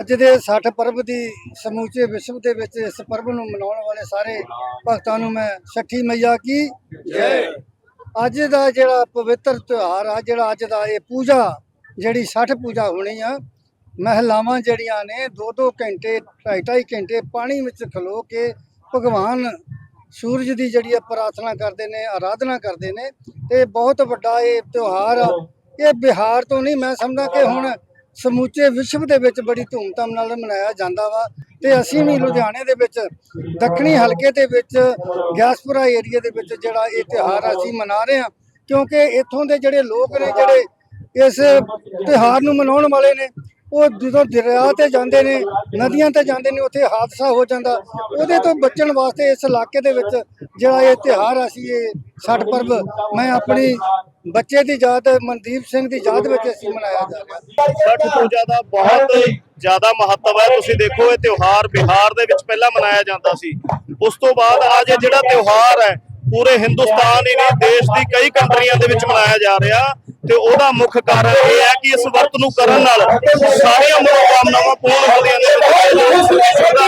ਅੱਜ ਦੇ 60 ਪਰਬ ਦੀ ਸਮੂਚੇ ਵਿਸ਼ਵ ਦੇ ਵਿੱਚ ਇਸ ਪਰਬ ਨੂੰ ਮਨਾਉਣ ਵਾਲੇ ਸਾਰੇ ਭਗਤਾਂ ਨੂੰ ਮੈਂ ਛੱਠੀ ਮਈਆ ਕੀ ਜੈ। ਅੱਜ ਦਾ ਜਿਹੜਾ ਪਵਿੱਤਰ ਤਿਉਹਾਰ ਆ, ਜਿਹੜਾ ਅੱਜ ਦਾ ਇਹ ਪੂਜਾ, ਜਿਹੜੀ ਛਠ ਪੂਜਾ ਹੋਣੀ ਆ, ਮਹਿਲਾਵਾਂ ਜਿਹੜੀਆਂ ਨੇ 2-2 ਘੰਟੇ 2.5 ਘੰਟੇ ਪਾਣੀ ਵਿੱਚ ਖਲੋ ਕੇ ਭਗਵਾਨ ਸੂਰਜ ਦੀ ਜਿਹੜੀ ਆ ਪ੍ਰਾਰਥਨਾ ਕਰਦੇ ਨੇ, ਆਰਾਧਨਾ ਕਰਦੇ ਨੇ, ਤੇ ਬਹੁਤ ਵੱਡਾ ਇਹ ਤਿਉਹਾਰ ਆ। ਇਹ ਬਿਹਾਰ ਤੋਂ ਨਹੀਂ ਮੈਂ ਸਮਝਦਾ ਕਿ ਹੁਣ ਸਮੁੱਚੇ ਵਿਸ਼ਵ ਦੇ ਵਿੱਚ ਬੜੀ ਧੂਮਧਾਮ ਨਾਲ ਮਨਾਇਆ ਜਾਂਦਾ ਵਾ ਤੇ ਅਸੀਂ ਵੀ ਲੁਧਿਆਣੇ ਦੇ ਵਿੱਚ, ਦੱਖਣੀ ਹਲਕੇ ਦੇ ਵਿੱਚ, ਗਿਆਸਪੁਰਾ ਏਰੀਆ ਦੇ ਵਿੱਚ ਜਿਹੜਾ ਇਹ ਤਿਉਹਾਰ ਅਸੀਂ ਮਨਾ ਰਹੇ ਹਾਂ, ਕਿਉਂਕਿ ਇੱਥੋਂ ਦੇ ਜਿਹੜੇ ਲੋਕ ਨੇ ਜਿਹੜੇ ਇਸ ਤਿਉਹਾਰ ਨੂੰ ਮਨਾਉਣ ਵਾਲੇ ਨੇ, ਉਹ ਜਦੋਂ ਦਰਿਆ ਤੇ ਜਾਂਦੇ ਨੇ, ਨਦੀਆਂ ਤੇ ਜਾਂਦੇ ਨੇ, ਉੱਥੇ ਹਾਦਸਾ ਹੋ ਜਾਂਦਾ, ਉਹਦੇ ਤੋਂ ਬਚਣ ਵਾਸਤੇ ਇਸ ਇਲਾਕੇ ਦੇ ਵਿੱਚ ਜਿਹੜਾ ਇਹ ਤਿਉਹਾਰ ਅਸੀਂ ਇਹ ਛਠ ਪਰਬ, ਮੈਂ ਆਪਣੀ ਬੱਚੇ ਦੀ ਯਾਦ ਮਨਦੀਪ ਸਿੰਘ ਦੀ ਯਾਦ ਵਿੱਚ ਅਸੀਂ ਮਨਾਇਆ ਜਾ ਰਿਹਾ। ਛਠ ਪੂਜਾ ਦਾ ਬਹੁਤ ਜ਼ਿਆਦਾ ਮਹੱਤਵ ਹੈ। ਤੁਸੀਂ ਦੇਖੋ, ਇਹ ਤਿਉਹਾਰ ਬਿਹਾਰ ਦੇ ਵਿੱਚ ਪਹਿਲਾਂ ਮਨਾਇਆ ਜਾਂਦਾ ਸੀ। ਉਸ ਤੋਂ ਬਾਅਦ ਅੱਜ ਜਿਹੜਾ ਤਿਉਹਾਰ ਹੈ, ਪੂਰੇ ਹਿੰਦੁਸਤਾਨ ਹੀ ਨਹੀਂ, ਦੇਸ਼ ਦੀ ਕਈ ਕੰਟਰੀਆਂ ਦੇ ਵਿੱਚ ਮਨਾਇਆ ਜਾ ਰਿਹਾ। ਤੇ ਉਹਦਾ ਮੁੱਖ ਕਾਰਨ ਇਹ ਹੈ ਕਿ ਇਸ ਵਰਤ ਨੂੰ ਕਰਨ ਨਾਲ ਸਾਰੀਆਂ ਮਨੋਕਾਮਨਾਵਾਂ ਪੂਰਨ ਹੁੰਦੀਆਂ ਨੇ।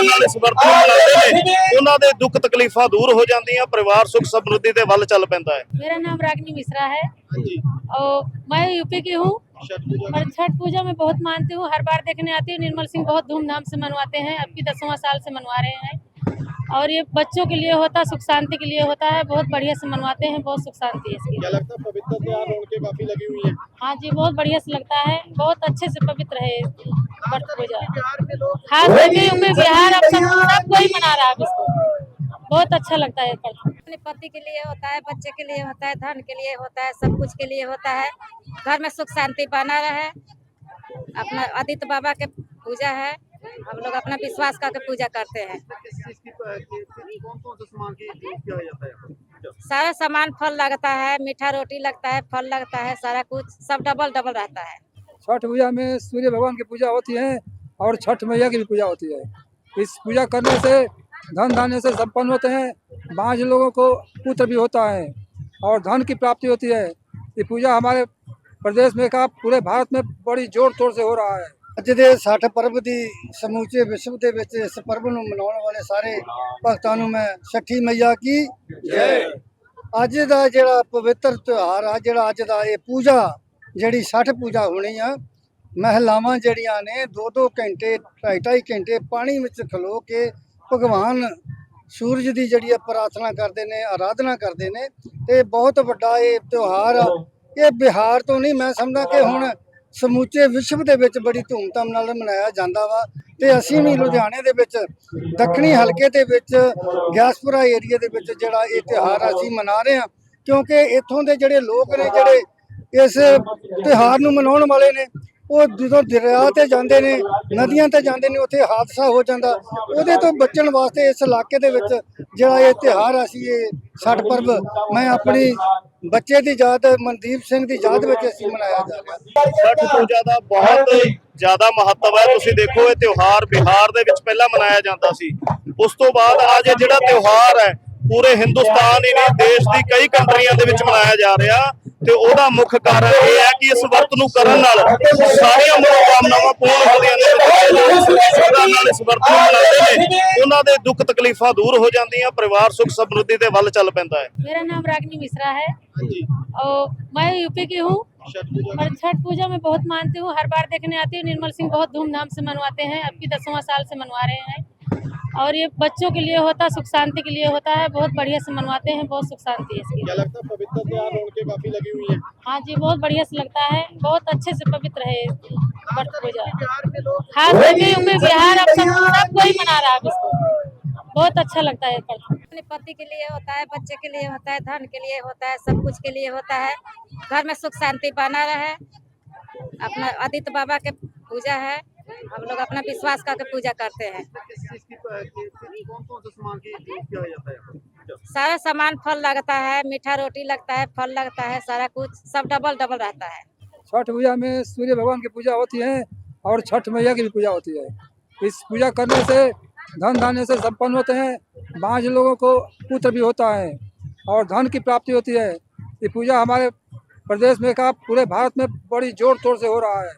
ਸ਼ਰਧਾ ਨਾਲ ਇਸ ਵਰਤ ਨੂੰ ਮਨਾਉਂਦੇ ਨੇ ਉਹਨਾਂ ਦੇ ਦੁੱਖ ਤਕਲੀਫਾਂ ਦੂਰ ਹੋ ਜਾਂਦੀਆਂ ਪਰਿਵਾਰ ਸੁਖ ਸਮਰਿੱਧੀ ਦੇ ਵੱਲ ਚੱਲ ਪੈਂਦਾ ਹੈ मेरा नाम रागनी मिश्रा है ਹਾਂਜੀ और मैं यूपी की हूँ ਛਠ ਪੂਜਾ और छठ पूजा में बहुत मानती हूँ हर बार देखने आती हूँ निर्मल सिंह बहुत धूमधाम से मनवाते हैं अब की दसवां साल से मनवा रहे हैं और ये बच्चों के लिए होता है सुख शांति के लिए होता है। बहुत बढ़िया से मनवाते हैं बहुत सुख शांति है इसकी। क्या लगता है पवित्र त्योहार उनके काफ़ी लगी हुई है? हाँ जी बहुत बढ़िया से लगता है। बहुत अच्छे से पवित्र है ये पूजा। खास करके यूपी बिहार अब सब सब कोई मना रहा है इसको। बहुत अच्छा लगता है अपने पति के लिए होता है बच्चे के लिए होता है धन के लिए होता है सब कुछ के लिए होता है। घर में सुख शांति बना रहे। अपना आदित्य बाबा के पूजा है। हम लोग अपना विश्वास करके पूजा करते हैं। सारा सामान फल लगता है, मीठा रोटी लगता है, फल लगता है, सारा कुछ सब डबल डबल रहता है। छठ पूजा में सूर्य भगवान की पूजा होती है और छठ मैया की भी पूजा होती है। इस पूजा करने से, धन धान्य से संपन्न होते हैं, बाँझ लोगों को पुत्र भी होता है और धन की प्राप्ति होती है। ये पूजा हमारे प्रदेश में का पूरे भारत में बड़ी ज़ोर तोड़ से हो रहा है। ਅੱਜ ਦੇ 60 ਪਰਬ ਦੀ ਸਮੂਚੇ ਵਿਸ਼ਵ ਦੇ ਵਿੱਚ ਇਸ ਪਰਬ ਨੂੰ ਮਨਾਉਣ ਵਾਲੇ ਸਾਰੇ ਭਗਤਾਂ ਨੂੰ ਮੈਂ ਛਠੀ ਮਈਆ ਕੀ ਜੈ। ਅੱਜ ਦਾ ਜਿਹੜਾ ਪਵਿੱਤਰ ਤਿਉਹਾਰ ਆ, ਜਿਹੜਾ ਅੱਜ ਦਾ ਇਹ ਪੂਜਾ, ਜਿਹੜੀ ਛਠ ਪੂਜਾ ਹੋਣੀ ਆ, ਮਹਿਲਾਵਾਂ ਜਿਹੜੀਆਂ ਨੇ 2-2 ਘੰਟੇ 2.5 ਘੰਟੇ ਪਾਣੀ ਵਿੱਚ ਖਲੋ ਕੇ ਭਗਵਾਨ ਸੂਰਜ ਦੀ ਜਿਹੜੀ ਆ ਪ੍ਰਾਰਥਨਾ ਕਰਦੇ ਨੇ, ਆਰਾਧਨਾ ਕਰਦੇ ਨੇ, ਤੇ ਬਹੁਤ ਵੱਡਾ ਇਹ ਤਿਉਹਾਰ ਆ। ਇਹ ਬਿਹਾਰ ਤੋਂ ਨਹੀਂ ਮੈਂ ਸਮਝਦਾ ਕਿ ਹੁਣ ਸਮੁੱਚੇ ਵਿਸ਼ਵ ਦੇ ਵਿੱਚ ਬੜੀ ਧੂਮਧਾਮ ਨਾਲ ਮਨਾਇਆ ਜਾਂਦਾ ਵਾ ਤੇ ਅਸੀਂ ਵੀ ਲੁਧਿਆਣੇ ਦੇ ਵਿੱਚ, ਦੱਖਣੀ ਹਲਕੇ ਦੇ ਵਿੱਚ, ਗਿਆਸਪੁਰਾ ਏਰੀਆ ਦੇ ਵਿੱਚ ਜਿਹੜਾ ਇਹ ਤਿਉਹਾਰ ਅਸੀਂ ਮਨਾ ਰਹੇ ਹਾਂ, ਕਿਉਂਕਿ ਇੱਥੋਂ ਦੇ ਜਿਹੜੇ ਲੋਕ ਨੇ ਜਿਹੜੇ ਇਸ ਤਿਉਹਾਰ ਨੂੰ ਮਨਾਉਣ ਵਾਲੇ ਨੇ, ਉਹ ਜਦੋਂ ਦਰਿਆ ਤੇ ਜਾਂਦੇ ਨੇ, ਨਦੀਆਂ ਤੇ ਜਾਂਦੇ ਨੇ, ਉੱਥੇ ਹਾਦਸਾ ਹੋ ਜਾਂਦਾ, ਉਹਦੇ ਤੋਂ ਬਚਣ ਵਾਸਤੇ ਇਸ ਇਲਾਕੇ ਦੇ ਵਿੱਚ ਜਿਹੜਾ ਇਹ ਤਿਉਹਾਰ ਅਸੀਂ ਇਹ ਛਠ ਪਰਬ, ਮੈਂ ਆਪਣੀ ਬੱਚੇ ਦੀ ਯਾਦ ਮਨਦੀਪ ਸਿੰਘ ਦੀ ਯਾਦ ਵਿੱਚ ਅਸੀਂ ਮਨਾਇਆ ਜਾ ਰਿਹਾ ਛਠ ਪੂਜਾ ਦਾ ਬਹੁਤ ਜ਼ਿਆਦਾ ਮਹੱਤਵ ਹੈ। ਤੁਸੀਂ ਦੇਖੋ, ਇਹ ਤਿਉਹਾਰ ਬਿਹਾਰ ਦੇ ਵਿੱਚ ਪਹਿਲਾਂ ਮਨਾਇਆ ਜਾਂਦਾ ਸੀ। ਉਸ ਤੋਂ ਬਾਅਦ ਅੱਜ ਜਿਹੜਾ ਤਿਉਹਾਰ ਹੈ, ਪੂਰੇ ਹਿੰਦੁਸਤਾਨ ਹੀ ਨਹੀਂ, ਦੇਸ਼ ਦੀ ਕਈ ਕੰਟਰੀਆਂ ਦੇ ਵਿੱਚ ਮਨਾਇਆ ਜਾ ਰਿਹਾ। ਤੇ ਉਹਦਾ ਮੁੱਖ ਕਾਰਨ ਇਹ ਹੈ ਕਿ ਇਸ ਵਰਤ ਨੂੰ ਕਰਨ ਨਾਲ ਸਾਰੀਆਂ ਮਨੋਕਾਮਨਾਵਾਂ ਪੂਰਨ ਹੁੰਦੀਆਂ ਨੇ। ਸ਼ਰਧਾ ਨਾਲ ਇਸ ਵਰਤ ਨੂੰ ਮਨਾਉਂਦੇ ਨੇ, ਉਹਨਾਂ ਦੇ ਦੁੱਖ ਤਕਲੀਫਾਂ ਦੂਰ ਹੋ ਜਾਂਦੀਆਂ ਪਰਿਵਾਰ ਸੁਖ ਸਮਰਿੱਧੀ ਦੇ ਵੱਲ ਚੱਲ ਪੈਂਦਾ ਹੈ मेरा नाम रागनी मिश्रा है ਹਾਂਜੀ और मैं यूपी की हूँ ਛਠ ਪੂਜਾ और छठ पूजा में बहुत मानती हूँ हर बार देखने आती हूँ निर्मल सिंह बहुत धूमधाम से मनवाते हैं अब की दसवां साल से मनवा रहे हैं और ये बच्चों के लिए होता है सुख शांति के लिए होता है बहुत बढ़िया से मनवाते हैं बहुत सुख शांति है इसकी क्या लगता है पवित्र त्योहार उनके काफी लगी हुई है हाँ जी बहुत बढ़िया से लगता है बहुत अच्छे से पवित्र है ये छठ पूजा खास करके यूपी बिहार अब सब सब कोई मना रहा है अब इसको बहुत अच्छा लगता है ये अपने पति के लिए होता है बच्चे के लिए होता है धन के लिए होता है सब कुछ के लिए होता है। घर में सुख शांति बना रहे। अपना आदित्य बाबा के पूजा है। हम लोग अपना विश्वास करके पूजा करते हैं। है सारा सामान फल लगता है मीठा रोटी लगता है फल लगता है सारा कुछ सब डबल डबल रहता है। छठ पूजा में सूर्य भगवान की पूजा होती है और छठ मैया की भी पूजा होती है। इस पूजा करने से धन धान्य से संपन्न होते हैं, बाँझ लोगों को पुत्र भी होता है और धन की प्राप्ति होती है। ये पूजा हमारे प्रदेश में का पूरे भारत में बड़ी ज़ोर शोर से हो रहा है।